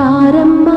భారమ్మ